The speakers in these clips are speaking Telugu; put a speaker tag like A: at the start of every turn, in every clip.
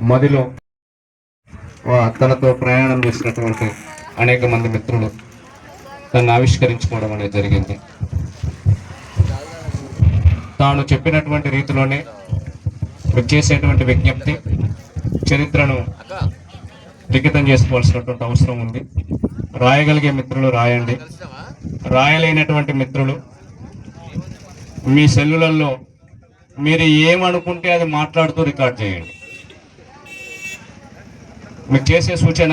A: మదిలో వా- తనతో ప్రయాణం చేసినటువంటి అనేక మంది మిత్రులు తను ఆవిష్కరించుకోవడం అనేది జరిగింది. తాను చెప్పినటువంటి రీతిలోనే చేసేటువంటి విజ్ఞప్తి చరిత్రను లిఖితం చేసుకోవాల్సినటువంటి అవసరం ఉంది. రాయగలిగే మిత్రులు రాయండి. రాయలేనటువంటి మిత్రులు మీ సెల్లులలో మీరు ఏమనుకుంటే అది మాట్లాడుతూ రికార్డ్ చేయండి. మీకు చేసే సూచన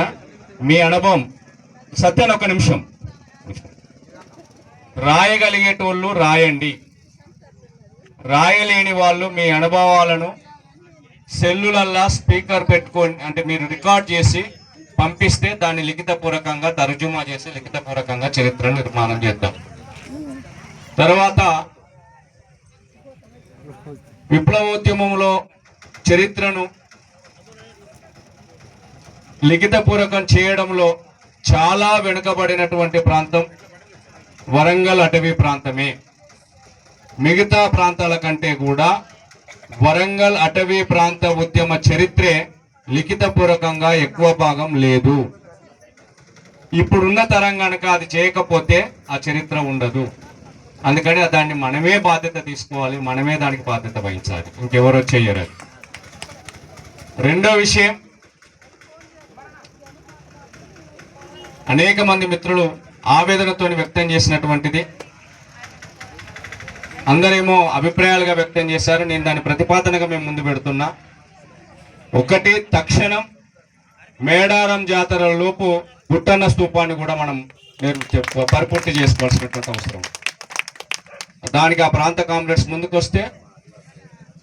A: మీ అనుభవం. సత్యాన్ని ఒక నిమిషం. రాయగలిగేటోళ్ళు రాయండి. రాయలేని వాళ్ళు మీ అనుభవాలను సెల్లులల్లా స్పీకర్ పెట్టుకొని అంటే మీరు రికార్డ్ చేసి పంపిస్తే దాన్ని లిఖితపూర్వకంగా తర్జుమా చేసి లిఖితపూర్వకంగా చరిత్ర నిర్మాణం చేద్దాం. తర్వాత విప్లవోద్యమంలో చరిత్రను లిఖితపూర్వకం చేయడంలో చాలా వెనుకబడినటువంటి ప్రాంతం వరంగల్ అటవీ ప్రాంతమే. మిగతా ప్రాంతాల కంటే కూడా వరంగల్ అటవీ ప్రాంత ఉద్యమ చరిత్రే లిఖితపూర్వకంగా ఎక్కువ భాగం లేదు. ఇప్పుడున్న తరం కనుక అది చేయకపోతే ఆ చరిత్ర ఉండదు. అందుకని దాన్ని మనమే బాధ్యత తీసుకోవాలి మనమే దానికి బాధ్యత వహించాలి. ఇంకెవరో చెయ్యరు రెండో విషయం అనేక మంది మిత్రులు ఆవేదనతో వ్యక్తం చేసినటువంటిది. అందరేమో అభిప్రాయాలుగా వ్యక్తం చేశారు. నేను దాని ప్రతిపాదనగా మేము ముందు పెడుతున్నా. ఒకటి తక్షణం మేడారం జాతర లోపు గుట్టన్న స్తూపాన్ని కూడా మనం నిర్మి- పరిపూర్తి చేసుకోవాల్సినటువంటి అవసరం దానికి ఆ ప్రాంత కాంప్లెక్స్ ముందుకు వస్తే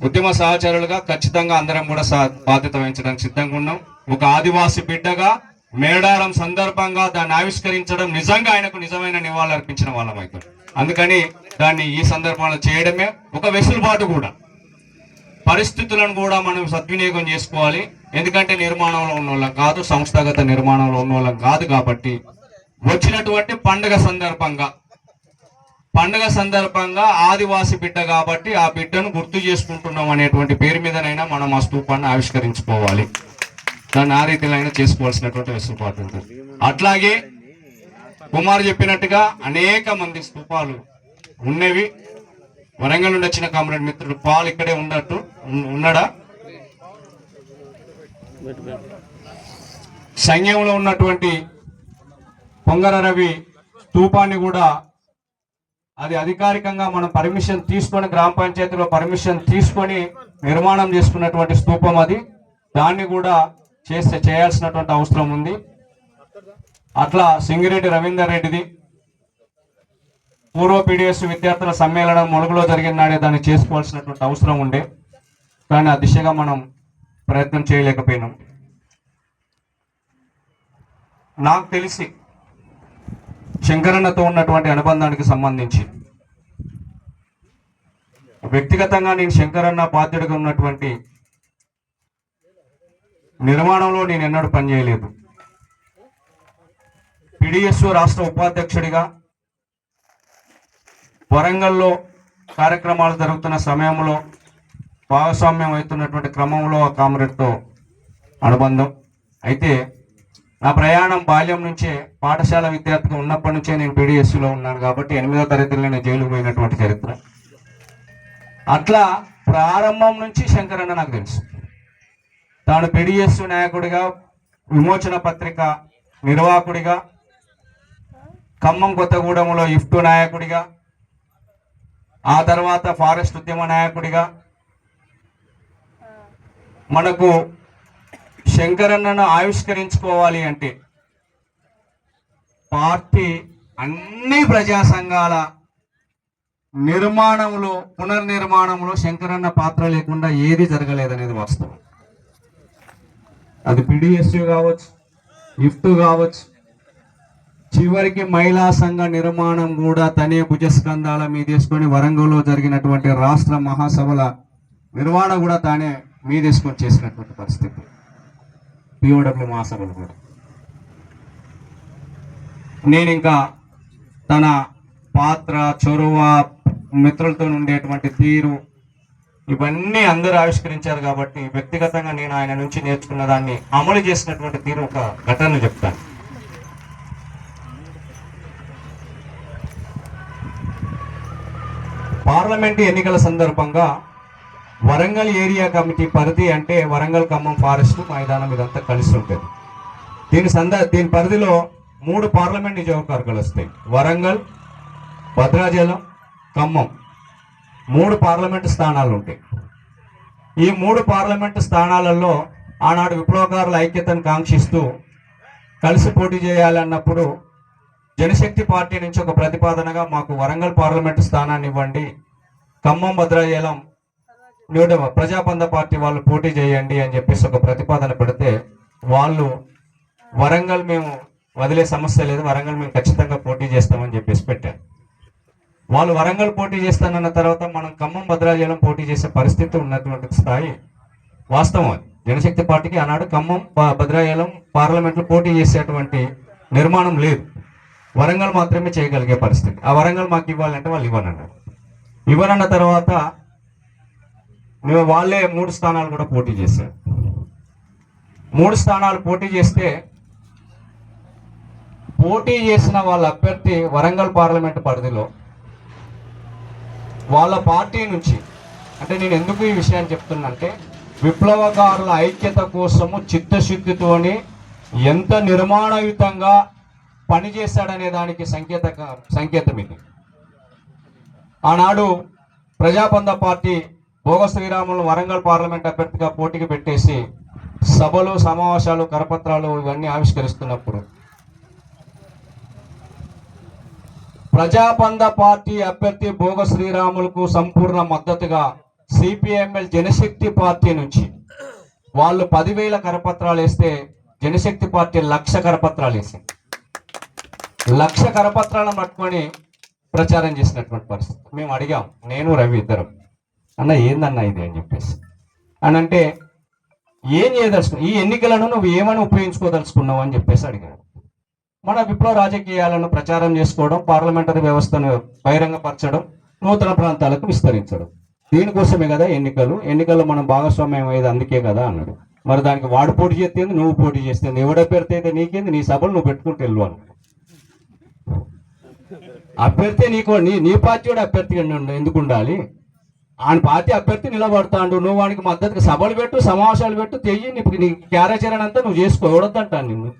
A: ఉద్యమ సహచరులుగా ఖచ్చితంగా అందరం కూడా బాధ్యత వహించడానికి సిద్ధంగా ఉన్నాం. ఒక ఆదివాసి బిడ్డగా మేడారం సందర్భంగా దాన్ని ఆవిష్కరించడం నిజంగా ఆయనకు నిజమైన నివాళులు అర్పించిన వాళ్ళం అవుతాం అందుకని దాన్ని ఈ సందర్భంలో చేయడమే ఒక వెసులుబాటు కూడా. పరిస్థితులను కూడా మనం సద్వినియోగం చేసుకోవాలి. ఎందుకంటే నిర్మాణంలో ఉన్న వాళ్ళం కాదు సంస్థాగత నిర్మాణంలో ఉన్న వాళ్ళం కాదు కాబట్టి వచ్చినటువంటి పండుగ సందర్భంగా పండుగ సందర్భంగా ఆదివాసి బిడ్డ కాబట్టి ఆ బిడ్డను గుర్తు చేసుకుంటున్నాం అనేటువంటి పేరు మీదనైనా మనం ఆ స్తూపాన్ని ఆవిష్కరించుకోవాలి. దాన్ని ఆ రీతిలో అయినా చేసుకోవాల్సినటువంటి వెసులుబాటు ఉంటుంది. అట్లాగే కుమార్ చెప్పినట్టుగా అనేక మంది స్థూపాలు ఉన్నవి. వరంగల్ నుండి వచ్చిన కామ్రేడ్ మిత్రుడు పాల్ ఇక్కడే ఉన్నట్టు ఉన్నాడా? సైన్యంలో ఉన్నటువంటి పొంగర రవి స్థూపాన్ని కూడా అది అధికారికంగా మనం పర్మిషన్ తీసుకొని గ్రామ పంచాయతీలో పర్మిషన్ తీసుకొని నిర్మాణం చేసుకున్నటువంటి స్థూపం అది. దాన్ని కూడా చేస్తే చేయాల్సినటువంటి అవసరం ఉంది. అట్లా సింగిరెడ్డి రవీందర్ రెడ్డిది పూర్వ పీడిఎస్ విద్యార్థుల సమ్మేళనం ములుగులో జరిగిన నాడే దాన్ని చేసుకోవాల్సినటువంటి అవసరం ఉండే. కానీ ఆ దిశగా మనం ప్రయత్నం చేయలేకపోయినాం. నాకు తెలిసి శంకరన్నతో ఉన్నటువంటి అనుబంధానికి సంబంధించి వ్యక్తిగతంగా నేను శంకరన్న బాధ్యుడిగా ఉన్నటువంటి నిర్మాణంలో నేను ఎన్నడూ పనిచేయలేదు పిడిఎస్ఓ రాష్ట్ర ఉపాధ్యక్షుడిగా వరంగల్లో కార్యక్రమాలు జరుగుతున్న సమయంలో భాగస్వామ్యం అవుతున్నటువంటి క్రమంలో ఆ కామ్రేడ్తో అనుబంధం. అయితే నా ప్రయాణం బాల్యం నుంచే పాఠశాల విద్యార్థిగా ఉన్నప్పటి నుంచే నేను పీడిఎస్లో ఉన్నాను కాబట్టి ఎనిమిదో తరగతిలో నేను జైలుకు పోయినటువంటి చరిత్ర. అట్లా ప్రారంభం నుంచి శంకరన్న నాకు తెలుసు. తాను పిడిఎస్ నాయకుడిగా విమోచన పత్రిక నిర్వాహకుడిగా ఖమ్మం కొత్తగూడెంలో ఇఫ్టు నాయకుడిగా ఆ తర్వాత ఫారెస్ట్ ఉద్యమ నాయకుడిగా మనకు శంకరన్నను ఆవిష్కరించుకోవాలి అంటే పార్టీ అన్ని ప్రజా సంఘాల నిర్మాణంలో పునర్నిర్మాణంలో శంకరన్న పాత్ర లేకుండా ఏది జరగలేదనేది వాస్తవం. అది పిడిఎస్యు కావచ్చు ఇఫ్ట్ కావచ్చు. చివరికి మహిళా సంఘ నిర్మాణం కూడా తనే భుజస్కంధాల మీదేసుకొని వరంగల్లో జరిగినటువంటి రాష్ట్ర మహాసభల నిర్వహణ కూడా తానే మీదేసుకొని చేసినటువంటి పరిస్థితి. పిఓడబ్ల్యూ మహాసభలు కూడా. నేను ఇంకా తన పాత్ర చొరవ మిత్రులతో ఉండేటువంటి తీరు ఇవన్నీ అందరూ ఆవిష్కరించారు కాబట్టి వ్యక్తిగతంగా నేను ఆయన నుంచి నేర్చుకున్న దాన్ని అమలు చేసినటువంటి తీరు ఒక ఘటన చెప్తాను. పార్లమెంటు ఎన్నికల సందర్భంగా వరంగల్ ఏరియా కమిటీ పరిధి అంటే వరంగల్ ఖమ్మం ఫారెస్ట్ మైదానం ఇదంతా కలిసి ఉంటుంది. దీని సంద దీని పరిధిలో మూడు పార్లమెంట్ నియోజకవర్గాలు వస్తాయి. వరంగల్ భద్రాచలం ఖమ్మం. మూడు పార్లమెంటు స్థానాలు ఉంటాయి ఈ మూడు పార్లమెంటు స్థానాలలో ఆనాడు విప్లవకారుల ఐక్యతను కాంక్షిస్తూ కలిసి పోటీ చేయాలన్నప్పుడు జనశక్తి పార్టీ నుంచి ఒక ప్రతిపాదనగా మాకు వరంగల్ పార్లమెంటు స్థానాన్ని ఇవ్వండి ఖమ్మం భద్రాచలం న్యూడ ప్రజాబంధ పార్టీ వాళ్ళు పోటీ చేయండి అని చెప్పేసి ఒక ప్రతిపాదన పెడితే వాళ్ళు వరంగల్ మేము వదిలే సమస్య లేదు వరంగల్ మేము ఖచ్చితంగా పోటీ చేస్తామని చెప్పేసి పెట్టారు. వాళ్ళు వరంగల్ పోటీ చేస్తానన్న తర్వాత మనం ఖమ్మం భద్రాచలం పోటీ చేసే పరిస్థితి ఉన్నటువంటి స్థాయి వాస్తవం జనశక్తి పార్టీకి ఆనాడు ఖమ్మం భద్రాచలం పార్లమెంట్లో పోటీ చేసేటువంటి నిర్మాణం లేదు. వరంగల్ మాత్రమే చేయగలిగే పరిస్థితి. ఆ వరంగల్ మాకు ఇవ్వాలంటే వాళ్ళు ఇవ్వనన్నారు. ఇవ్వనన్న తర్వాత మేము వాళ్ళే మూడు స్థానాలు కూడా పోటీ చేశారు. మూడు స్థానాలు పోటీ చేస్తే పోటీ చేసిన వాళ్ళ అభ్యర్థి వరంగల్ పార్లమెంట్ పరిధిలో వాళ్ళ పార్టీ నుంచి. అంటే నేను ఎందుకు ఈ విషయాన్ని చెప్తున్నంటే విప్లవకారుల ఐక్యత కోసము చిత్తశుద్ధితోని ఎంత నిర్మాణయుతంగా పనిచేశాడనే దానికి సంకేత సంకేతం ఇది. ఆనాడు ప్రజాబంధ పార్టీ భోగ శ్రీరాములు వరంగల్ పార్లమెంట్ అభ్యర్థిగా పోటీకి పెట్టేసి సభలు సమావేశాలు కరపత్రాలు ఇవన్నీ ఆవిష్కరిస్తున్నప్పుడు ప్రజాబంధ పార్టీ అభ్యర్థి భోగ శ్రీరాములకు సంపూర్ణ మద్దతుగా సిపిఎంఎల్ జనశక్తి పార్టీ నుంచి వాళ్ళు పదివేల కరపత్రాలు వేస్తే జనశక్తి పార్టీ లక్ష కరపత్రాలు వేసింది. లక్ష కరపత్రాలను పట్టుకొని ప్రచారం చేసినటువంటి పరిస్థితి. మేము అడిగాం నేను రవి ఇద్దరం. అన్న ఏందన్నా ఇది అని చెప్పేసి. అని అంటే ఏం చేయదలుచుకున్నావు? ఈ ఎన్నికలను నువ్వు ఏమని ఉపయోగించుకోదలుచుకున్నావు అని చెప్పేసి అడిగాడు మన విప్లవ రాజకీయాలను ప్రచారం చేసుకోవడం పార్లమెంటరీ వ్యవస్థను బహిరంగపరచడం నూతన ప్రాంతాలకు విస్తరించడం. దీనికోసమే కదా ఎన్నికలు. ఎన్నికల్లో మనం భాగస్వామ్యం అయ్యేది అందుకే కదా అన్నాడు. మరి దానికి వాడు పోటీ చేస్తేంది నువ్వు పోటీ చేస్తేంది ఎవడ పెడితే అయితే నీకేంది? నీ సభలు నువ్వు పెట్టుకుంటూ వెళ్ళు అన్నాడు. అభ్యర్థి నీకు నీ నీ పార్టీ కూడా అభ్యర్థి ఎందుకు ఉండాలి? ఆయన పార్టీ అభ్యర్థి నిలబడతాడు. నువ్వు వానికి మద్దతుగా సభలు పెట్టు సమావేశాలు పెట్టు తెయ్యి నీ నీ క్యారేచరణ అంతా నువ్వు చేసుకో. ఎవడొద్దంటాను నిన్ను?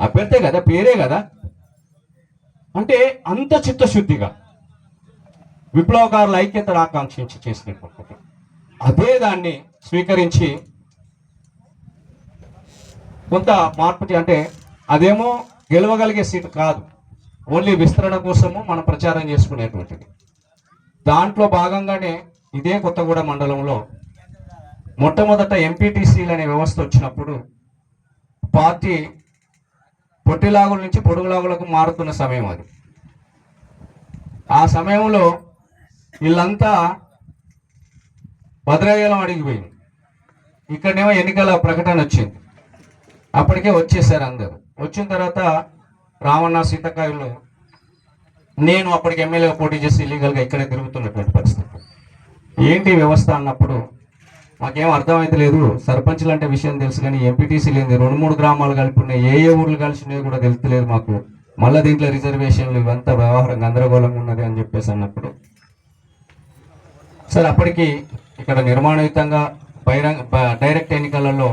A: అభ్యర్థే కదా పేరే కదా? అంటే అంత చిత్తశుద్ధిగా విప్లవకారుల ఐక్యతను ఆకాంక్షించి చేసినటువంటి అదే దాన్ని స్వీకరించి కొంత మార్పు అంటే అదేమో గెలవగలిగే సీటు కాదు. ఓన్లీ విస్తరణ కోసము మనం ప్రచారం చేసుకునేటువంటిది. దాంట్లో భాగంగానే ఇదే కొత్తగూడ మండలంలో మొట్టమొదట ఎంపీటీసీలు అనే వ్యవస్థ వచ్చినప్పుడు పార్టీ పొట్టిలాగుల నుంచి పొడుగులాగులకు మారుతున్న సమయం అది. ఆ సమయంలో వీళ్ళంతా భద్రాచలం అడిగిపోయింది ఇక్కడనేమో ఎన్నికల ప్రకటన వచ్చింది. అప్పటికే వచ్చేసారు అందరు. వచ్చిన తర్వాత రావణ సీతకాయలు నేను అప్పటికి ఎమ్మెల్యే పోటీ చేసి ఇల్లీగల్గా ఇక్కడే తిరుగుతున్నటువంటి పరిస్థితి. ఏంటి వ్యవస్థ అన్నప్పుడు మాకేం అర్థమైతలేదు సర్పంచ్లు అంటే విషయం తెలుసు కానీ ఎంపీటీసీ లేని రెండు మూడు గ్రామాలు కలిపి ఏ ఏ ఊర్లు కలిసి కూడా తెలుస్తలేదు మాకు. మళ్ళీ దీంట్లో రిజర్వేషన్లు ఇవంతా వ్యవహారం గందరగోళంగా ఉన్నది అని చెప్పేసి అన్నప్పుడు. సార్ అప్పటికి ఇక్కడ నిర్మాణయుతంగా బహిరంగ డైరెక్ట్ ఎన్నికలలో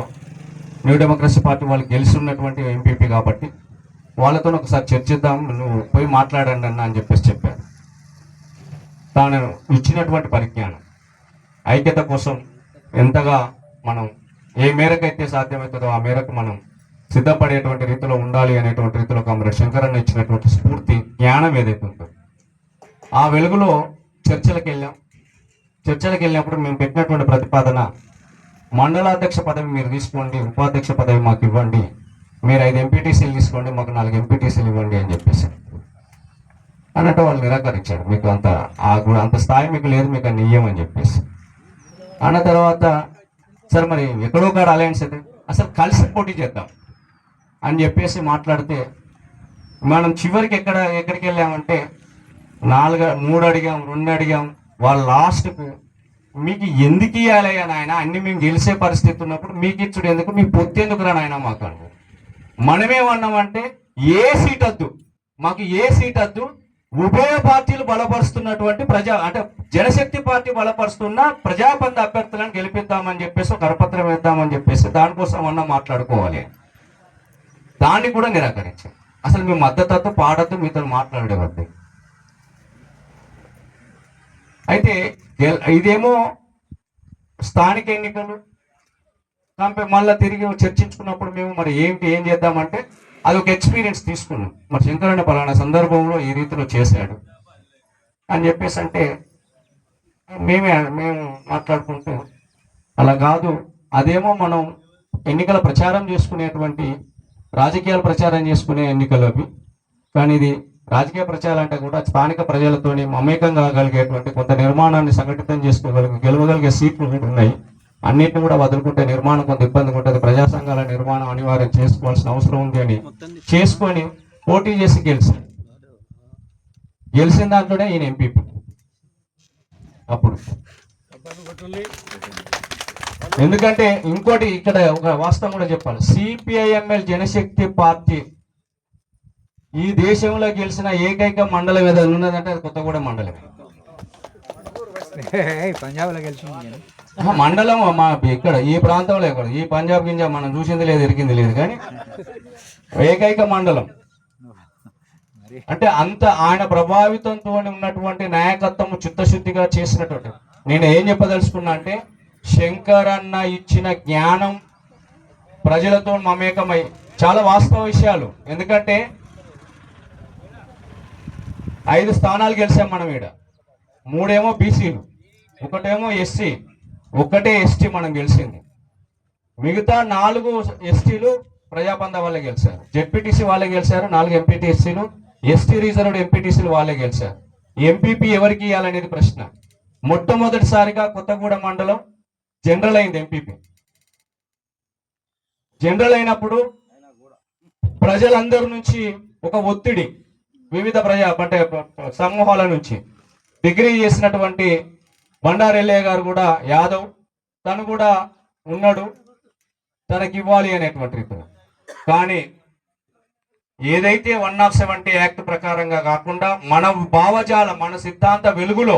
A: న్యూ డెమోక్రసీ పార్టీ వాళ్ళు గెలుస్తున్నటువంటి ఎంపీపీ కాబట్టి వాళ్ళతో ఒకసారి చర్చిద్దాం నువ్వు పోయి మాట్లాడండి అన్న అని చెప్పేసి చెప్పారు. తాను ఇచ్చినటువంటి పరిజ్ఞానం ఐక్యత కోసం ఎంతగా మనం ఏ మేరకు అయితే సాధ్యమవుతుందో ఆ మేరకు మనం సిద్ధపడేటువంటి రీతిలో ఉండాలి అనేటువంటి రీతిలో కామ్రేడ్ శంకరన్న ఇచ్చినటువంటి స్ఫూర్తి జ్ఞానం ఏదైతే ఉందో. ఆ వెలుగులో చర్చలకు వెళ్ళాం. చర్చలకు వెళ్ళినప్పుడు మేము పెట్టినటువంటి ప్రతిపాదన మండలాధ్యక్ష పదవి మీరు తీసుకోండి ఉపాధ్యక్ష పదవి మాకు ఇవ్వండి మీరు ఐదు ఎంపీటీసీలు తీసుకోండి మాకు నాలుగు ఎంపీటీసీలు ఇవ్వండి అని చెప్పేసి. అన్నట్టు వాళ్ళు నిరాకరించాడు మీకు అంత ఆ అంత స్థాయి మీకు లేదు మీకు అన్ని ఇయ్యమని చెప్పేసి. అన్న తర్వాత సార్ మరి ఎక్కడో కాడ అలయన్స్ అయితే అసలు కలిసి పోటీ చేద్దాం అని చెప్పేసి మాట్లాడితే మనం చివరికి ఎక్కడ ఎక్కడికి వెళ్ళామంటే నాలుగు మూడు అడిగాం రెండు అడిగాం. వాళ్ళ లాస్ట్కు మీకు ఎందుకు ఇవ్వాలి నాయన? అన్ని మేము గెలిచే పరిస్థితి ఉన్నప్పుడు మీకు ఇచ్చుడు ఎందుకు? మీ పొత్తు ఎందుకు రా నాయన మాకు మనమేమన్నామంటే ఏ సీట్ వద్దు మాకు ఏ సీట్ వద్దు ఉభయ పార్టీలు బలపరుస్తున్నటువంటి ప్రజా అంటే జనశక్తి పార్టీ బలపరుస్తున్న ప్రజాబంధ అభ్యర్థులను గెలిపిద్దామని చెప్పేసి కరపత్రం వేద్దామని చెప్పేసి దానికోసం అన్న మాట్లాడుకోవాలి. దాన్ని కూడా నిరాకరించాం అసలు మీ మద్దతు పాడద్దు మీతో మాట్లాడేవద్దు అయితే ఇదేమో స్థానిక ఎన్నికలు దానిపై మళ్ళీ తిరిగి చర్చించుకున్నప్పుడు మేము మరి ఏంటి ఏం చేద్దామంటే అది ఒక ఎక్స్పీరియన్స్ తీసుకున్నాం. మరి శంకరన్న పలానా సందర్భంలో ఈ రీతిలో చేశాడు. అని చెప్పేసి అంటే మేమే మేము మాట్లాడుకుంటూ అలా కాదు అదేమో మనం ఎన్నికల ప్రచారం చేసుకునేటువంటి రాజకీయాలు ప్రచారం చేసుకునే ఎన్నికలు అవి. కానీ ఇది రాజకీయ ప్రచారం అంటే కూడా స్థానిక ప్రజలతోని మమేకం కాగలిగేటువంటి కొంత నిర్మాణాన్ని సంఘటితం చేసుకోగలిగే గెలవగలిగే సీట్లు ఉన్నాయి. అన్నింటిని కూడా వదులుకుంటే నిర్మాణం కొంత ఇబ్బందిగా ఉంటుంది. ప్రజా సంఘాల నిర్మాణం అనివార్యం చేసుకోవాల్సిన అవసరం ఉంది అని. చేసుకొని పోటీ చేసి గెలిచాడు గెలిచిన దాంట్లోనే ఈయన ఎంపీపీ అప్పుడు. ఎందుకంటే ఇంకోటి ఇక్కడ ఒక వాస్తవం కూడా చెప్పాలి. సిపిఐఎంఎల్ జనశక్తి పార్టీ ఈ దేశంలో గెలిచిన ఏకైక మండలం ఏదైనా ఉన్నదంటే అది కొత్తగూడెం మండలమే.
B: పంజాబ్లో గెలిచింది
A: మండలం మా ఇక్కడ ఈ ప్రాంతంలో ఇక్కడ ఈ పంజాబ్ గింజ మనం చూసింది లేదు ఎరికింది లేదు కానీ ఏకైక మండలం. అంటే అంత ఆయన ప్రభావితంతో ఉన్నటువంటి నాయకత్వం చిత్తశుద్ధిగా చేసినటువంటి. నేను ఏం చెప్పదలుచుకున్నా అంటే శంకరన్న ఇచ్చిన జ్ఞానం ప్రజలతో మమేకమై చాలా వాస్తవ విషయాలు. ఎందుకంటే ఐదు స్థానాలు గెలిచాం మనం ఈడ. మూడేమో బీసీలు ఒకటేమో ఎస్సీ ఒక్కటే ఎస్టీ మనం గెలిచింది. మిగతా నాలుగు ఎస్టీలు ప్రజాబంధ వాళ్ళే గెలిచారు. జెడ్పీటీసీ వాళ్ళే గెలిచారు నాలుగు ఎంపీటీసీలు ఎస్టీ రిజర్వ్డ్ ఎంపీటీసీలు వాళ్ళే గెలిచారు. ఎంపీపీ ఎవరికి ఇవ్వాలనేది ప్రశ్న. మొట్టమొదటిసారిగా కొత్తగూడెం మండలం జనరల్ అయింది ఎంపీపీ. జనరల్ అయినప్పుడు ప్రజలందరి నుంచి ఒక ఒత్తిడి వివిధ ప్రజా అంటే సమూహాల నుంచి. డిగ్రీ చేసినటువంటి బండారెల్లయ్య గారు కూడా యాదవ్. తను కూడా ఉన్నాడు. తనకి ఇవ్వాలి అనేటువంటి కానీ ఏదైతే వన్ ఆఫ్ సెవెంటీ యాక్ట్ ప్రకారంగా కాకుండా మన భావజాల మన సిద్ధాంత వెలుగులో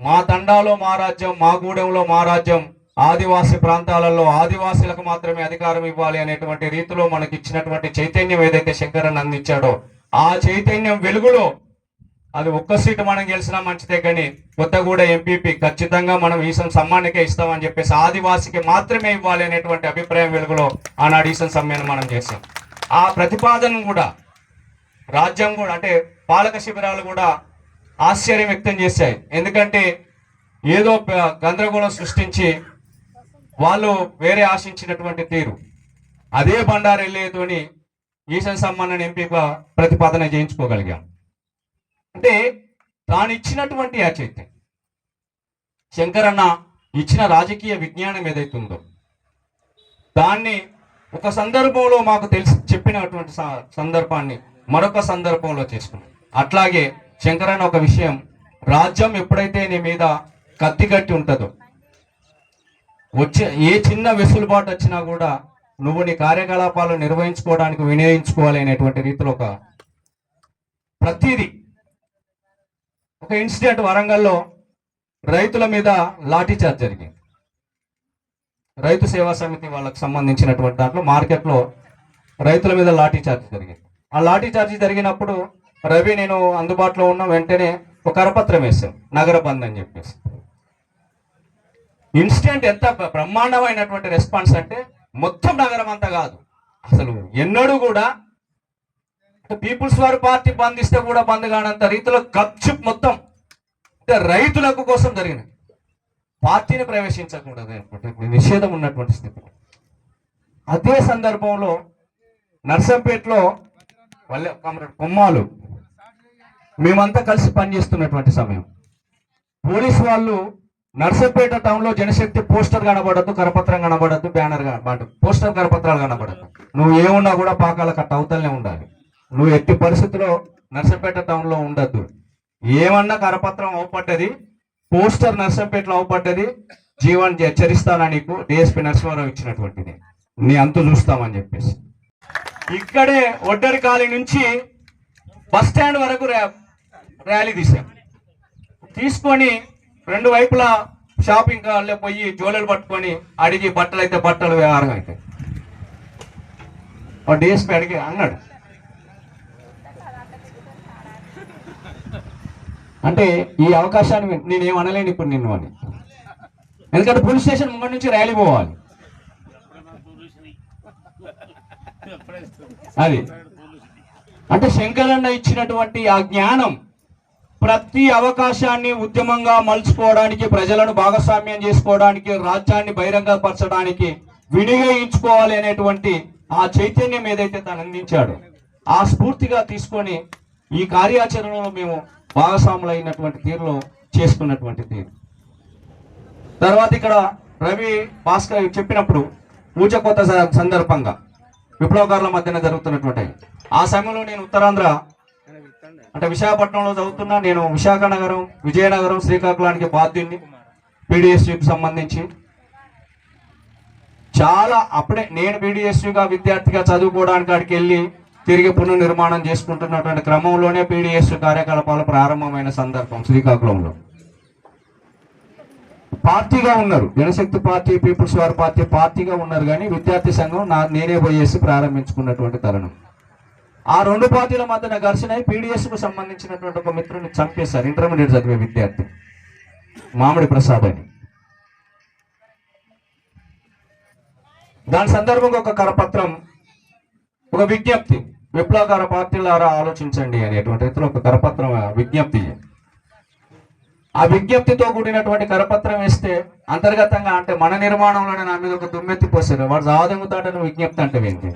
A: మా తండాలో మా రాజ్యం మా గూడెంలో మా రాజ్యం ఆదివాసి ప్రాంతాలలో ఆదివాసీలకు మాత్రమే అధికారం ఇవ్వాలి అనేటువంటి రీతిలో మనకి ఇచ్చినటువంటి చైతన్యం ఏదైతే శంకరన్ అందించాడో ఆ చైతన్యం వెలుగులో అది ఒక్క సీటు మనం గెలిచినా మంచిదే కానీ కొత్తగూడ ఎంపీపీ ఖచ్చితంగా మనం ఈసం సమ్మానికే ఇస్తామని చెప్పేసి ఆదివాసికి మాత్రమే ఇవ్వాలి అనేటువంటి అభిప్రాయం వెలుగులో ఆనాడు ఈసం సమ్మానం మనం చేసాం ఆ ప్రతిపాదన కూడా రాజ్యం కూడా అంటే పాలక శిబిరాలు కూడా ఆశ్చర్యం వ్యక్తం చేశాయి. ఎందుకంటే ఏదో గందరగోళం సృష్టించి వాళ్ళు వేరే ఆశించినటువంటి తీరు. అదే బండారెళ్ళేతోని ఈశన్ ఈశాన్ సమ్మాన్ ఎంపీగా ప్రతిపాదన చేయించుకోగలిగాం. అంటే తాను ఇచ్చినటువంటి ఆ చైతన్యం. శంకరన్న ఇచ్చిన రాజకీయ విజ్ఞానం ఏదైతే ఉందో దాన్ని ఒక సందర్భంలో మాకు తెలిసి చెప్పినటువంటి స- సందర్భాన్ని మరొక సందర్భంలో చేసుకున్నాం. అట్లాగే శంకరన్న ఒక విషయం రాజ్యం ఎప్పుడైతే నీ మీద కత్తి కట్టి ఉంటుందో వచ్చే ఏ చిన్న వెసులుబాటు వచ్చినా కూడా నువ్వు నీ కార్యకలాపాలు నిర్వహించుకోవడానికి వినియోగించుకోవాలి అనేటువంటి రీతిలో ఒక ప్రతిదీ ఒక ఇన్సిడెంట్ వరంగల్లో రైతుల మీద లాఠీ చార్జ్ జరిగింది. రైతు సేవా సమితి వాళ్ళకి సంబంధించినటువంటి దాంట్లో మార్కెట్లో రైతుల మీద లాఠీ చార్జ్ జరిగింది. ఆ లాఠీ చార్జ్ జరిగినప్పుడు రవి నేను అందుబాటులో ఉన్న వెంటనే ఒక కరపత్రం వేశాం నగర బంద్ అని చెప్పేసి. ఇన్సిడెంట్ ఎంత బ్రహ్మాండమైనటువంటి రెస్పాన్స్ అంటే మొత్తం నగరం అంతా కాదు. అసలు ఎన్నడూ కూడా పీపుల్స్ వారు పార్టీ బంద్ ఇస్తే కూడా బంద్ కానంత రీతిలో ఖర్చు మొత్తం అంటే రైతులకు కోసం జరిగినది. పార్టీని ప్రవేశించకూడదు నిషేధం ఉన్నటువంటి స్థితి. అదే సందర్భంలో నర్సంపేటలో వల్లే కామ్రేడ్ కొమ్మాలు మేమంతా కలిసి పనిచేస్తున్నటువంటి సమయం. పోలీస్ వాళ్ళు నర్సంపేట టౌన్లో జనశక్తి పోస్టర్ కనబడద్దు కరపత్రం కనబడద్దు బ్యానర్ కనబడదు పోస్టర్ కరపత్రాలు కనబడద్దు. నువ్వు ఏమున్నా కూడా పాకాల కట్ట అవతలనే ఉండాలి. నువ్వు ఎట్టి పరిస్థితిలో నర్సంపేట టౌన్లో ఉండద్దు. ఏమన్నా కరపత్రం అవపడ్డది పోస్టర్ నర్సంపేటలో అవపడ్డది జీవన్ హెచ్చరిస్తానా నీకు? డిఎస్పి నరసింహారావు ఇచ్చినటువంటిది. నీ అంతు చూస్తామని చెప్పేసి. ఇక్కడే ఒడ్డరి కాలి నుంచి బస్ స్టాండ్ వరకు ర్యా- ర్యాలీ తీసాం తీసుకొని రెండు వైపులా షాపింగ్ కాల్లో పోయి జోలెలు పట్టుకొని అడిగి బట్టలు అయితే బట్టలు వ్యవహారం అయితే డిఎస్పీ అడిగి అన్నాడు అంటే ఈ అవకాశాన్ని నేనేం అనలేను ఇప్పుడు నిన్ను అని. ఎందుకంటే పోలీస్ స్టేషన్ ముందు నుంచి ర్యాలీ పోవాలి. అది. అంటే శంకరన్న ఇచ్చినటువంటి ఆ జ్ఞానం ప్రతి అవకాశాన్ని ఉద్యమంగా మలుచుకోవడానికి ప్రజలను భాగస్వామ్యం చేసుకోవడానికి రాజ్యాన్ని బహిరంగపరచడానికి వినియోగించుకోవాలి అనేటువంటి ఆ చైతన్యం ఏదైతే తను అందించాడో ఆ స్ఫూర్తిగా తీసుకొని ఈ కార్యాచరణలో మేము భాగస్వాములైనటువంటి తీరులో చేసుకున్నటువంటి తీరు. తర్వాత ఇక్కడ రవి భాస్కర్ చెప్పినప్పుడు పూజ కొత్త స- సందర్భంగా విప్లవకారుల మధ్యన జరుగుతున్నటువంటి ఆ సమయంలో నేను ఉత్తరాంధ్ర అంటే విశాఖపట్నంలో చదువుతున్నా నేను విశాఖ నగరం విజయనగరం శ్రీకాకుళానికి బాధ్యుని పీడిఎస్యూకి సంబంధించి. చాలా అప్పుడే నేను పీడిఎస్యూగా విద్యార్థిగా చదువుకోవడానికి అక్కడికి వెళ్ళి తిరిగి పునర్నిర్మాణం చేసుకుంటున్నటువంటి క్రమంలోనే పీడిఎస్ కార్యకలాపాలు ప్రారంభమైన సందర్భం శ్రీకాకుళంలో. పార్టీగా ఉన్నారు. Janashakti party People's War party పార్టీగా ఉన్నారు కానీ విద్యార్థి సంఘం నా నేనే పోయేసి ప్రారంభించుకున్నటువంటి తరుణం. ఆ రెండు పార్టీల మధ్యన ఘర్షణ పీడిఎస్కు సంబంధించినటువంటి ఒక మిత్రుని చంపేశారు. ఇంటర్మీడియట్ చదివే విద్యార్థి మామిడి ప్రసాద్ అని. దాని సందర్భంగా ఒక కరపత్రం ఒక విజ్ఞప్తి. విప్లవకార పార్టీలారా ఆలోచించండి అనేటువంటి రైతులు ఒక కరపత్రం విజ్ఞప్తి. ఆ విజ్ఞప్తితో కూడినటువంటి కరపత్రం వేస్తే అంతర్గతంగా అంటే మన నిర్మాణంలోనే నా మీద ఒక దుమ్మెత్తి పోసారు వాడు సావదంగుతాడని విజ్ఞప్తి అంటే ఏంటి?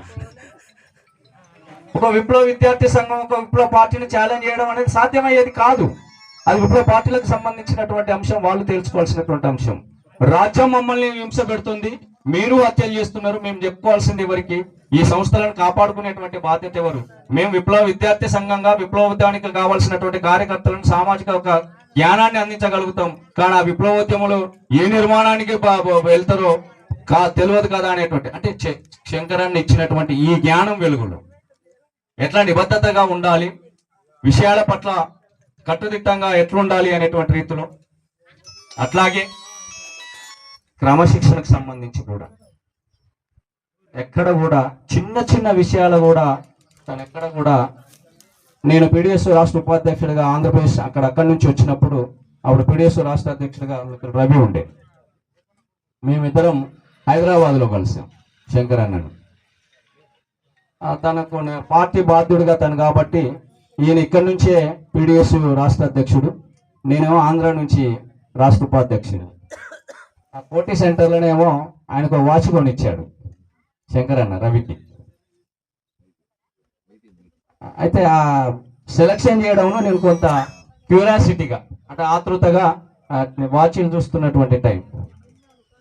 A: ఒక విప్లవ విద్యార్థి సంఘం ఒక విప్లవ పార్టీని ఛాలెంజ్ చేయడం అనేది సాధ్యమయ్యేది కాదు. అది విప్లవ పార్టీలకు సంబంధించినటువంటి అంశం వాళ్ళు తెలుసుకోవాల్సినటువంటి అంశం. రాజ్యం మమ్మల్ని హింస పెడుతుంది. మీరు హత్యలు చేస్తున్నారు మేము చెప్పుకోవాల్సింది ఎవరికి? ఈ సంస్థలను కాపాడుకునేటువంటి బాధ్యత ఎవరు? మేము విప్లవ విద్యార్థి సంఘంగా విప్లవోద్యానికి కావాల్సినటువంటి కార్యకర్తలను సామాజిక ఒక జ్ఞానాన్ని అందించగలుగుతాం. కానీ ఆ విప్లవోద్యములు ఏ నిర్మాణానికి వెళ్తారో కా తెలియదు కదా అనేటువంటి అంటే శంకరాన్ని ఇచ్చినటువంటి ఈ జ్ఞానం వెలుగులో. ఎట్లా నిబద్ధతగా ఉండాలి? విషయాల పట్ల కట్టుదిట్టంగా ఎట్లుండాలి అనేటువంటి రీతిలో. అట్లాగే క్రమశిక్షణకు సంబంధించి కూడా. ఎక్కడ కూడా చిన్న చిన్న విషయాలు కూడా తను ఎక్కడ కూడా నేను పీడిఎస్ రాష్ట్ర ఉపాధ్యక్షుడిగా ఆంధ్రప్రదేశ్ అక్కడ అక్కడి నుంచి వచ్చినప్పుడు ఆవిడ పీడిఎస్ రాష్ట్ర అధ్యక్షుడిగా ఇక్కడ రవి ఉండే. మేమిద్దరం హైదరాబాద్లో కలిసాం శంకర్ అన్నను. తనకు పార్టీ బాధ్యుడిగా తను కాబట్టి ఈయన ఇక్కడి నుంచే పీడిఎస్ రాష్ట్ర అధ్యక్షుడు నేనేమో ఆంధ్ర నుంచి రాష్ట్ర ఉపాధ్యక్షుడు ఆ కోటి సెంటర్లోనేమో ఆయనకు ఒక వాచ్ కొనిచ్చాడు. శంకరన్న రవికి. అయితే ఆ సెలక్షన్ చేయడంలో నేను కొంత క్యూరియాసిటీగా అంటే ఆతృతగా వాచ్ని చూస్తున్నటువంటి టైం.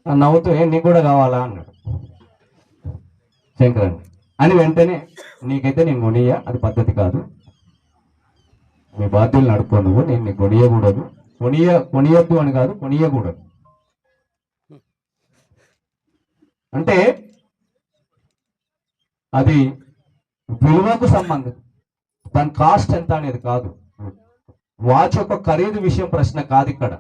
A: నవ్వుతూ ఏ నీకు కూడా కావాలా? అన్నాడు. శంకరన్న అని వెంటనే నీకైతే నేను కొనియా అది పద్ధతి కాదు. మీ బాధ్యులు అడుక్కో నువ్వు నేను నీకు కొనియకూడదు కొనియ కొనియద్దు అని కాదు కొనియకూడదు అంటే అది విలువకు సంబంధం దాని కాస్ట్ ఎంత అనేది కాదు. వాచ్ యొక్క ఖరీదు విషయం ప్రశ్న కాదు ఇక్కడ.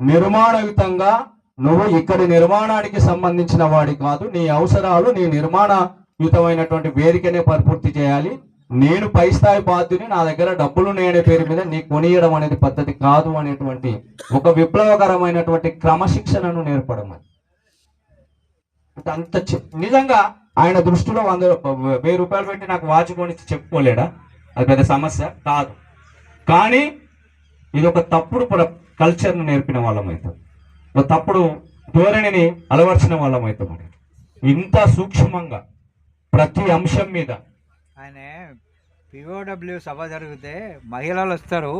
A: నిర్మాణయుతంగా నువ్వు ఇక్కడి నిర్మాణానికి సంబంధించిన వాడి కాదు నీ అవసరాలు నీ నిర్మాణయుతమైనటువంటి వేదికనే పరిపూర్తి చేయాలి. నేను పై స్థాయి బాధ్యుని నా దగ్గర డబ్బులు నేనే పేరు మీద నీ కొనియడం అనేది పద్ధతి కాదు అనేటువంటి ఒక విప్లవకరమైనటువంటి క్రమశిక్షణను నేర్పడం అంత నిజంగా ఆయన దృష్టిలో వంద వెయ్యి రూపాయలు పెట్టి నాకు వాచ్ కొని చెప్పుకోలేడా? అది పెద్ద సమస్య కాదు. కానీ ఇది ఒక తప్పుడు కల్చర్ను నేర్పిన వాళ్ళం అవుతాం ఒక తప్పుడు ధోరణిని అలవర్చిన వాళ్ళం అవుతాం ఇంత సూక్ష్మంగా ప్రతి అంశం మీద.
B: ఆయన పిఓడబ్ల్యూ సభ జరిగితే మహిళలు వస్తారు.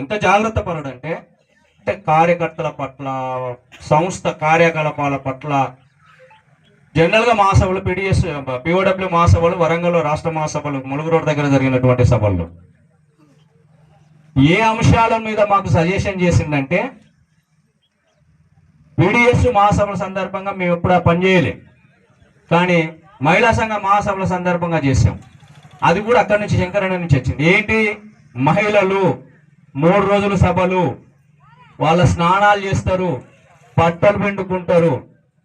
A: ఎంత జాగ్రత్త పరుడంటే అంటే కార్యకర్తల పట్ల సంస్థ కార్యకలాపాల పట్ల జనరల్గా మహాసభలు పీడిఎస్ పిఓడబ్ల్యూ మహాసభలు వరంగల్లో రాష్ట్ర మహాసభలు ములుగు రోడ్ దగ్గర జరిగినటువంటి సభల్లో ఏ అంశాల మీద మాకు సజెషన్ చేసిందంటే పీడిఎస్ మహాసభల సందర్భంగా మేము ఎప్పుడు ఆ కానీ మహిళా సంఘ మహాసభల సందర్భంగా చేసాం అది కూడా అక్కడి నుంచి శంకరణ నుంచి వచ్చింది. ఏంటి? మహిళలు మూడు రోజుల సభలు వాళ్ళ స్నానాలు చేస్తారు పట్టలు పిండుకుంటారు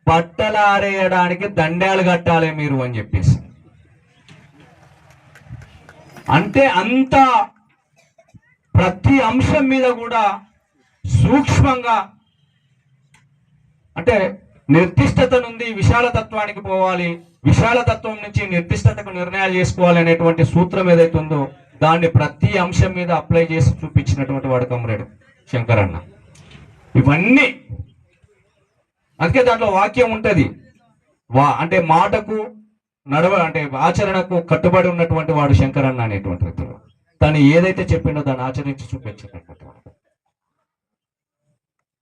A: పట్టలు ఆరేయడానికి దండాలు కట్టాలి మీరు అని చెప్పేసి. అంటే అంత ప్రతి అంశం మీద కూడా సూక్ష్మంగా అంటే నిర్దిష్టత నుండి విశాలతత్వానికి పోవాలి విశాలతత్వం నుంచి నిర్దిష్టతకు నిర్ణయాలు చేసుకోవాలి అనేటువంటి సూత్రం ఏదైతే ఉందో దాన్ని ప్రతి అంశం మీద అప్లై చేసి చూపించినటువంటి వాడు కమరేడు శంకరన్న. ఇవన్నీ. అందుకే దాంట్లో వాక్యం ఉంటుంది. వా అంటే మాటకు నడవ అంటే ఆచరణకు కట్టుబడి ఉన్నటువంటి వాడు శంకరన్న అనేటువంటి వ్యక్తులు తను ఏదైతే చెప్పిండో దాన్ని ఆచరించి చూపించినటువంటి వాడు.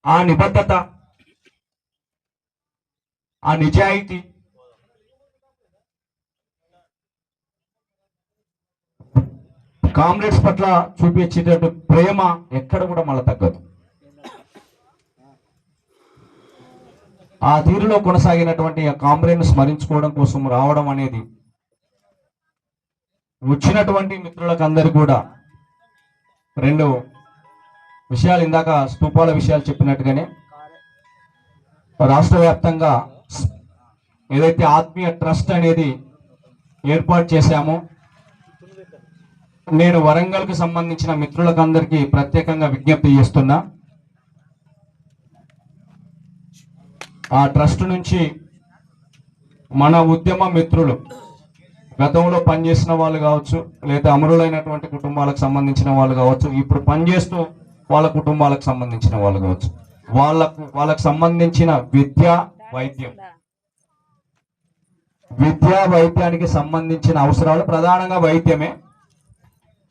A: ఆ నిబద్ధత ఆ నిజాయితీ కామ్రేడ్స్ పట్ల చూపించేటట్టు ప్రేమ ఎక్కడ కూడా మళ్ళీ తగ్గదు. ఆ తీరులో కొనసాగినటువంటి ఆ స్మరించుకోవడం కోసం రావడం అనేది వచ్చినటువంటి మిత్రులకు అందరికి కూడా రెండు విషయాలు ఇందాక స్తూపాల విషయాలు చెప్పినట్టుగానే రాష్ట్ర వ్యాప్తంగా ఏదైతే ఆత్మీయ ట్రస్ట్ అనేది ఏర్పాటు చేశామో నేను వరంగల్కి సంబంధించిన మిత్రులకు అందరికీ ప్రత్యేకంగా విజ్ఞప్తి చేస్తున్నా. ఆ ట్రస్ట్ నుంచి మన ఉద్యమ మిత్రులు గతంలో పనిచేసిన వాళ్ళు కావచ్చు లేదా అమరులైనటువంటి కుటుంబాలకు సంబంధించిన వాళ్ళు కావచ్చు ఇప్పుడు పనిచేస్తూ వాళ్ళ కుటుంబాలకు సంబంధించిన వాళ్ళు కావచ్చు వాళ్ళకు వాళ్ళకు సంబంధించిన విద్య వైద్యం. విద్యా వైద్యానికి సంబంధించిన అవసరాలు ప్రధానంగా వైద్యమే.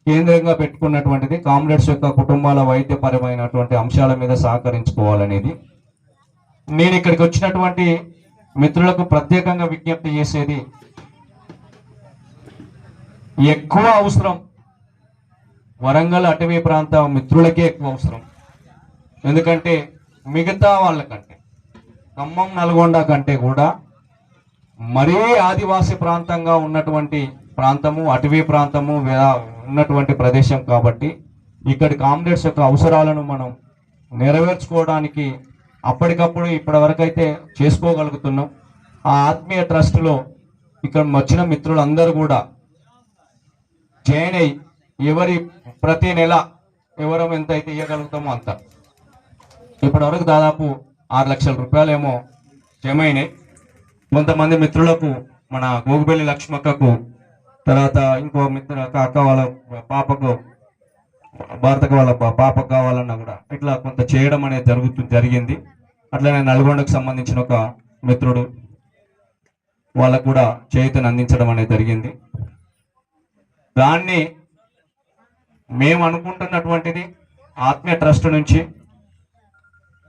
A: కేంద్రంగా పెట్టుకున్నటువంటిది కామ్రేడ్స్ యొక్క కుటుంబాల వైద్యపరమైనటువంటి అంశాల మీద సహకరించుకోవాలనేది నేను ఇక్కడికి వచ్చినటువంటి మిత్రులకు ప్రత్యేకంగా విజ్ఞప్తి చేసేది ఎక్కువ అవసరం వరంగల్ అటవీ ప్రాంత మిత్రులకే ఎక్కువ అవసరం. ఎందుకంటే మిగతా వాళ్ళకంటే ఖమ్మం నల్గొండ కంటే కూడా మరీ ఆదివాసీ ప్రాంతంగా ఉన్నటువంటి ప్రాంతము అటవీ ప్రాంతము ఉన్నటువంటి ప్రదేశం కాబట్టి ఇక్కడి కామ్రేడ్స్ యొక్క అవసరాలను మనం నెరవేర్చుకోవడానికి అప్పటికప్పుడు ఇప్పటి వరకు అయితే చేసుకోగలుగుతున్నాం. ఆ ఆత్మీయ ట్రస్ట్లో ఇక్కడ వచ్చిన మిత్రులందరూ కూడా జాయిన్ అయ్యి ఎవరి ప్రతి నెల ఎవరం ఎంత అయితే ఇవ్వగలుగుతామో అంత. ఇప్పటివరకు దాదాపు ఆరు లక్షల రూపాయలేమో జమ అయినాయి. కొంతమంది మిత్రులకు మన గోగుబెల్లి లక్ష్మక్కకు తర్వాత ఇంకో మిత్ర అక్క వాళ్ళ పాపకు భారతకు వాళ్ళ పా- పాపకు కావాలన్నా కూడా ఇట్లా కొంత చేయడం అనేది జరుగుతు జరిగింది. అట్లనే నల్గొండకు సంబంధించిన ఒక మిత్రుడు వాళ్ళకు కూడా చేతిని అందించడం అనేది జరిగింది. దాన్ని మేము అనుకుంటున్నటువంటిది ఆత్మీయ ట్రస్ట్ నుంచి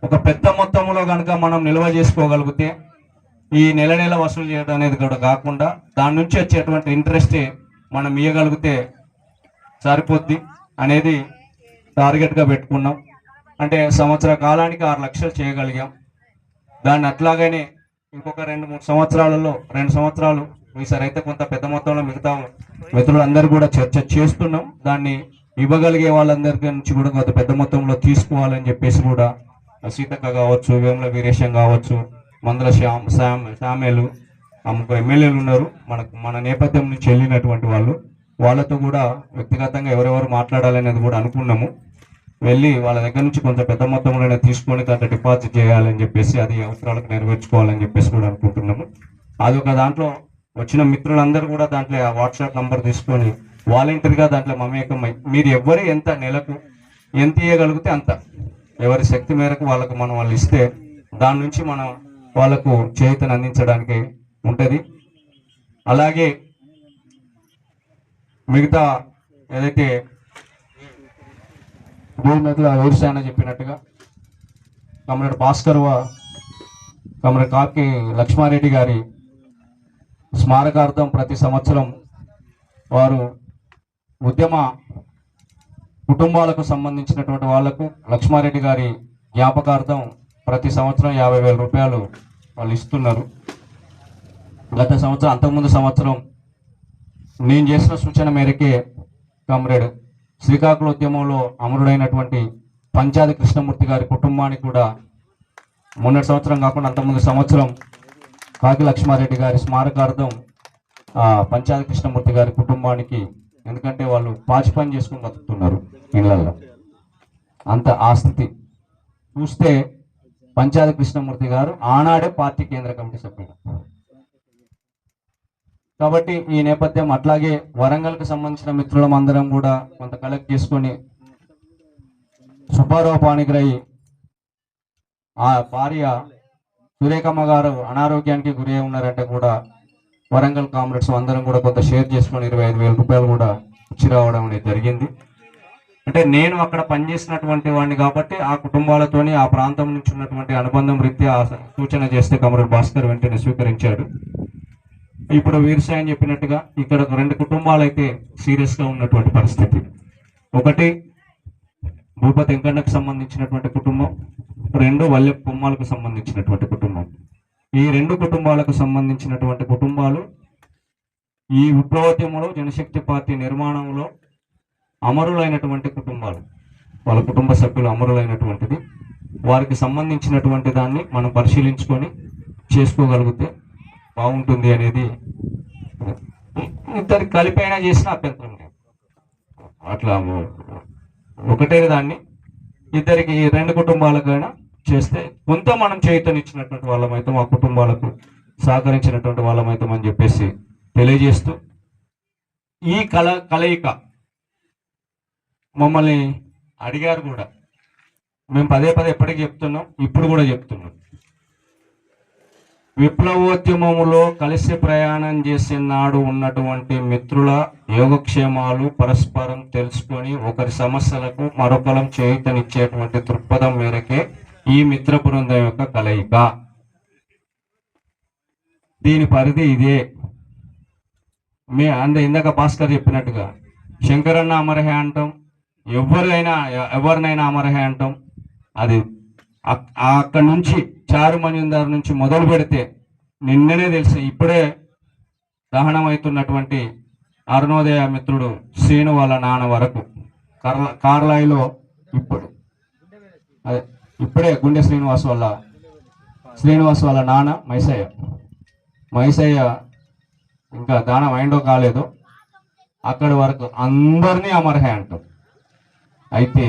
A: ఒక పెద్ద మొత్తంలో కనుక మనం నిల్వ చేసుకోగలిగితే ఈ నెల నెల వసూలు చేయడం అనేది కూడా కాకుండా దాని నుంచి వచ్చేటువంటి ఇంట్రెస్ట్ మనం ఇవ్వగలిగితే సరిపోద్ది. అనేది టార్గెట్గా పెట్టుకున్నాం. అంటే సంవత్సర కాలానికి ఆరు లక్షలు చేయగలిగాం. దాన్ని అట్లాగనే ఇంకొక రెండు మూడు సంవత్సరాలలో రెండు సంవత్సరాలు ఈసారి అయితే కొంత పెద్ద మొత్తంలో మిగతా మిత్రులందరూ కూడా చర్చ చేస్తున్నాం. దాన్ని ఇవ్వగలిగే వాళ్ళందరికీ నుంచి కూడా కొంత పెద్ద మొత్తంలో తీసుకోవాలని చెప్పేసి కూడా సీతక్క కావచ్చు వేముల వీరేశం కావచ్చు మందల శ్యామ్ శ్యామ్ శ్యామేలు ఆ ముగ్గురు ఎమ్మెల్యేలు ఉన్నారు. మనకు మన నేపథ్యం నుంచి వెళ్ళినటువంటి వాళ్ళు. వాళ్ళతో కూడా వ్యక్తిగతంగా ఎవరెవరు మాట్లాడాలనేది కూడా అనుకున్నాము. వెళ్ళి వాళ్ళ దగ్గర నుంచి కొంత పెద్ద మొత్తంలోనే తీసుకొని దాంట్లో డిపాజిట్ చేయాలని చెప్పేసి అది అవసరాలకు నెరవేర్చుకోవాలని చెప్పేసి కూడా అనుకుంటున్నాము. అది ఒక దాంట్లో వచ్చిన మిత్రులందరూ కూడా దాంట్లో ఆ వాట్సాప్ నంబర్ తీసుకొని వాలంటీర్గా దాంట్లో మమేకమై మీరు ఎవరు ఎంత నెలకు ఎంత ఇవ్వగలిగితే అంత. ఎవరి శక్తి మేరకు వాళ్ళకు మనం వాళ్ళు ఇస్తే దాని నుంచి మనం వాళ్ళకు చేతను అందించడానికి ఉంటుంది. అలాగే మిగతా ఏదైతే భూమిట్ల వ్యవసాయం చెప్పినట్టుగా కమ్రేడ్ భాస్కర్ కమ్రేడ్ కాకి లక్ష్మారెడ్డి గారి స్మారకార్థం ప్రతి సంవత్సరం వారు ఉద్యమ కుటుంబాలకు సంబంధించినటువంటి వాళ్ళకు లక్ష్మారెడ్డి గారి జ్ఞాపకార్థం ప్రతి సంవత్సరం యాభై వేల రూపాయలు వాళ్ళు ఇస్తున్నారు. గత సంవత్సరం అంతకుముందు సంవత్సరం నేను చేసిన సూచన మేరకే కామ్రేడ్ శ్రీకాకుళ ఉద్యమంలో అమరుడైనటువంటి పంచాది కృష్ణమూర్తి గారి కుటుంబానికి కూడా మొన్నటి సంవత్సరం కాకుండా అంతకుముందు సంవత్సరం కాకి లక్ష్మారెడ్డి గారి స్మారకార్థం పంచాది కృష్ణమూర్తి గారి కుటుంబానికి ఎందుకంటే వాళ్ళు పాచి పని చేసుకుని బతుకుతున్నారు ఇళ్ళలో అంత ఆ స్థితి. చూస్తే పంచాది కృష్ణమూర్తి గారు ఆనాడే పార్టీ కేంద్ర కమిటీ సభ్యుడు. కాబట్టి ఈ నేపథ్యం అట్లాగే వరంగల్కి సంబంధించిన మిత్రులం అందరం కూడా కొంత కలెక్ట్ చేసుకొని సుబ్బారావు పాణిగ్రహి ఆ భార్య సురేఖమ్మ గారు అనారోగ్యానికి గురి ఉన్నారంటే కూడా వరంగల్ కామ్రేడ్స్ అందరం కూడా కొంత షేర్ చేసుకొని ఇరవై ఐదు వేల రూపాయలు కూడా ఇచ్చి రావడం అనేది జరిగింది. అంటే నేను అక్కడ పనిచేసినటువంటి వాడిని కాబట్టి ఆ కుటుంబాలతోని ఆ ప్రాంతం నుంచి ఉన్నటువంటి అనుబంధం రీత్యా సూచన చేస్తే కమరుడు భాస్కర్ వెంటనే స్వీకరించాడు. ఇప్పుడు వీరసాయని చెప్పినట్టుగా ఇక్కడ రెండు కుటుంబాలు అయితే సీరియస్గా ఉన్నటువంటి పరిస్థితి. ఒకటి భూపతి వెంకన్నకు సంబంధించినటువంటి కుటుంబం రెండు వల్లె కొమ్మాలకు సంబంధించినటువంటి కుటుంబం. ఈ రెండు కుటుంబాలకు సంబంధించినటువంటి కుటుంబాలు ఈ విప్లవోద్యమంలో జనశక్తి పార్టీ నిర్మాణంలో అమరులైనటువంటి కుటుంబాలు. వాళ్ళ కుటుంబ సభ్యులు అమరులైనటువంటిది. వారికి సంబంధించినటువంటి దాన్ని మనం పరిశీలించుకొని చేసుకోగలిగితే బాగుంటుంది అనేది ఇద్దరు కలిపైనా చేసిన అభ్యంతరం లేదు. అట్లా ఒకటే దాన్ని ఇద్దరికి రెండు కుటుంబాలకైనా చేస్తే కొంత మనం చేతనిచ్చినటువంటి వాళ్ళమైతే మా కుటుంబాలకు సహకరించినటువంటి వాళ్ళమైతే అని చెప్పేసి తెలియజేస్తూ ఈ కల కలయిక మమ్మల్ని అడిగారు కూడా. మేము పదే పదే ఎప్పటికీ చెప్తున్నాం ఇప్పుడు కూడా చెప్తున్నాం. విప్లవోద్యమములో కలిసి ప్రయాణం చేసే నాడు ఉన్నటువంటి మిత్రుల యోగక్షేమాలు పరస్పరం తెలుసుకొని ఒకరి సమస్యలకు మరొకరం చేయుతనిచ్చేటువంటి దృక్పథం మేరకే ఈ మిత్ర బృందం యొక్క కలయిక. దీని పరిధి ఇదే. మీ అంద ఇందాక భాస్కర్ చెప్పినట్టుగా శంకరన్న అమరహే అంటాం ఎవరైనా ఎవరినైనా అమరహే అంటాం అది అక్కడి నుంచి చారు మంజుందారు నుంచి మొదలు పెడితే నిన్ననే తెలిసి ఇప్పుడే దహనం అవుతున్నటువంటి అరుణోదయ మిత్రుడు శ్రీను వాళ్ళ నాన్న వరకు. కర్ల కార్లాయిలో ఇప్పుడు. అదే ఇప్పుడే గుండె శ్రీనివాస్ వాళ్ళ శ్రీనివాస్ వాళ్ళ నాన్న మైసయ్య. మైసయ్య ఇంకా దానం అయిండో కాలేదు అక్కడి వరకు అందరినీ అమర్హే అంటాం. అయితే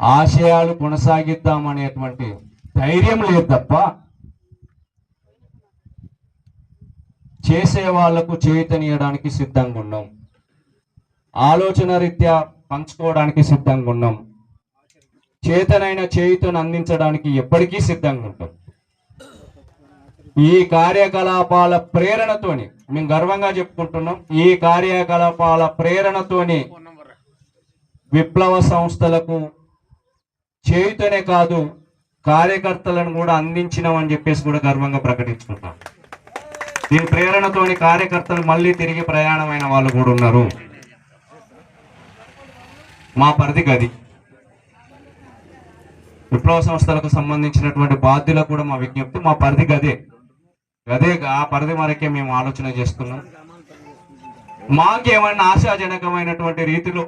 A: ఆశయాలు కొనసాగిద్దామనేటువంటి ధైర్యం లేదు తప్ప చేసే వాళ్ళకు చేతనీయడానికి సిద్ధంగా ఉన్నాం. ఆలోచన రీత్యా పంచుకోవడానికి సిద్ధంగా ఉన్నాం. చేతనైన చేయుతను అందించడానికి ఎప్పటికీ సిద్ధంగా ఉంటాం. ఈ కార్యకలాపాల ప్రేరణతోని మేము గర్వంగా చెప్పుకుంటున్నాం. ఈ కార్యకలాపాల ప్రేరణతోని విప్లవ సంస్థలకు చేయుతనే కాదు కార్యకర్తలను కూడా అందించినామని చెప్పేసి కూడా గర్వంగా ప్రకటించుకుంటాం. దీని ప్రేరణతోని కార్యకర్తలు మళ్ళీ తిరిగి ప్రయాణమైన వాళ్ళు కూడా ఉన్నారు. మా పరిధి గది. విప్లవ సంస్థలకు సంబంధించినటువంటి బాధ్యులకు కూడా మా విజ్ఞప్తి మా పరిధి గదే. గదే ఆ పరిధి వరకే మేము ఆలోచన చేస్తున్నాం. మాకేమైనా ఆశాజనకమైనటువంటి రీతిలో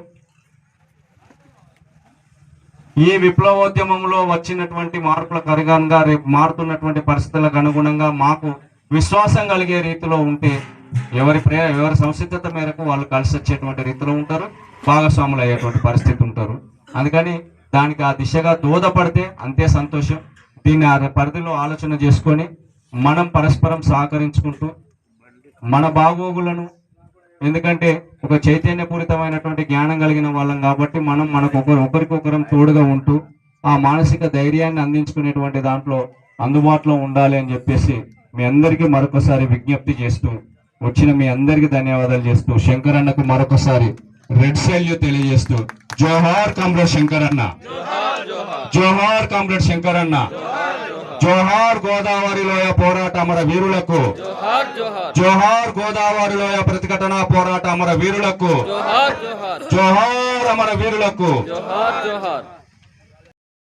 A: ఈ విప్లవోద్యమంలో వచ్చినటువంటి మార్పులకు అనుగుణంగా రేపు మారుతున్నటువంటి పరిస్థితులకు అనుగుణంగా మాకు విశ్వాసం కలిగే రీతిలో ఉంటే ఎవరి ప్రే ఎవరి సంసిద్ధత మేరకు వాళ్ళు కలిసి వచ్చేటువంటి రీతిలో ఉంటారు భాగస్వాములు అయ్యేటువంటి పరిస్థితి ఉంటారు. అందుకని దానికి ఆ దిశగా దోహదపడితే అంతే సంతోషం. దీన్ని ఆ పరిధిలో ఆలోచన చేసుకొని మనం పరస్పరం సహకరించుకుంటూ మన బాగోగులను ఎందుకంటే ఒక చైతన్యపూరితమైనటువంటి జ్ఞానం కలిగిన వాళ్ళం కాబట్టి మనం మనకు ఒకరు ఒకరికొకరం తోడుగా ఉంటూ ఆ మానసిక ధైర్యాన్ని అందించుకునేటువంటి దాంట్లో అందుబాటులో ఉండాలి అని చెప్పేసి మీ అందరికీ మరొకసారి విజ్ఞప్తి చేస్తూ వచ్చిన మీ అందరికీ ధన్యవాదాలు చేస్తూ శంకరన్నకు మరొకసారి రెడ్ సెల్యూ తెలియజేస్తూ జోహార్ కామ్రేడ్ శంకర్ అన్న. జోహార్ కామ్రేడ్ శంకర్ అన్న. జోహార్ గోదావరి లోయ పోరాట అమర వీరులకు.
C: జోహార్
A: గోదావరి లోయ ప్రతిఘటన పోరాట అమర వీరులకు.
C: జోహార్
A: అమర వీరులకు.
C: జోహార్